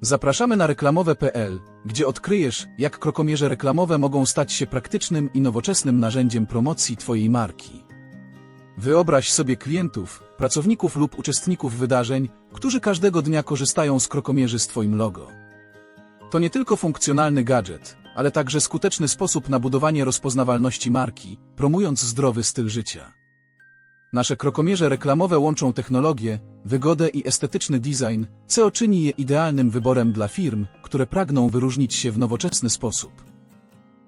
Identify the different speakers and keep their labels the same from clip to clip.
Speaker 1: Zapraszamy na reklamowe.pl, gdzie odkryjesz, jak krokomierze reklamowe mogą stać się praktycznym i nowoczesnym narzędziem promocji Twojej marki. Wyobraź sobie klientów, pracowników lub uczestników wydarzeń, którzy każdego dnia korzystają z krokomierzy z Twoim logo. To nie tylko funkcjonalny gadżet, ale także skuteczny sposób na budowanie rozpoznawalności marki, promując zdrowy styl życia. Nasze krokomierze reklamowe łączą technologię, wygodę i estetyczny design, co czyni je idealnym wyborem dla firm, które pragną wyróżnić się w nowoczesny sposób.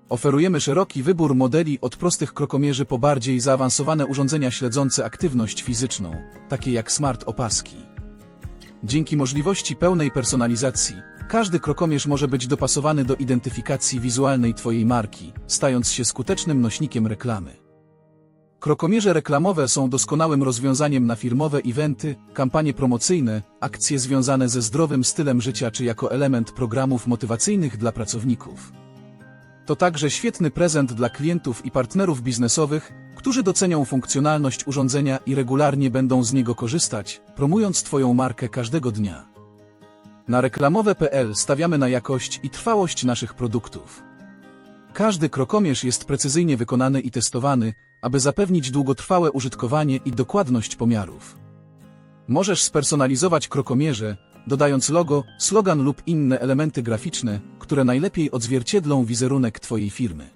Speaker 1: Oferujemy szeroki wybór modeli od prostych krokomierzy po bardziej zaawansowane urządzenia śledzące aktywność fizyczną, takie jak smart opaski. Dzięki możliwości pełnej personalizacji, każdy krokomierz może być dopasowany do identyfikacji wizualnej Twojej marki, stając się skutecznym nośnikiem reklamy. Krokomierze reklamowe są doskonałym rozwiązaniem na firmowe eventy, kampanie promocyjne, akcje związane ze zdrowym stylem życia czy jako element programów motywacyjnych dla pracowników. To także świetny prezent dla klientów i partnerów biznesowych, którzy docenią funkcjonalność urządzenia i regularnie będą z niego korzystać, promując Twoją markę każdego dnia. Na reklamowe.pl stawiamy na jakość i trwałość naszych produktów. Każdy krokomierz jest precyzyjnie wykonany i testowany, aby zapewnić długotrwałe użytkowanie i dokładność pomiarów. Możesz spersonalizować krokomierze, dodając logo, slogan lub inne elementy graficzne, które najlepiej odzwierciedlą wizerunek Twojej firmy.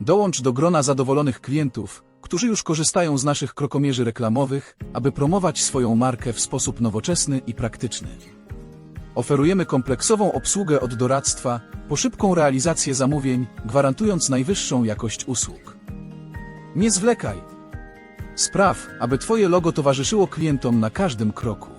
Speaker 1: Dołącz do grona zadowolonych klientów, którzy już korzystają z naszych krokomierzy reklamowych, aby promować swoją markę w sposób nowoczesny i praktyczny. Oferujemy kompleksową obsługę od doradztwa, po szybką realizację zamówień, gwarantując najwyższą jakość usług. Nie zwlekaj. Spraw, aby Twoje logo towarzyszyło klientom na każdym kroku.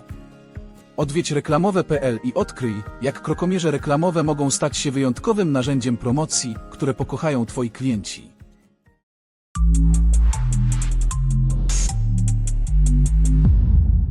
Speaker 1: Odwiedź reklamowe.pl i odkryj, jak krokomierze reklamowe mogą stać się wyjątkowym narzędziem promocji, które pokochają Twoi klienci.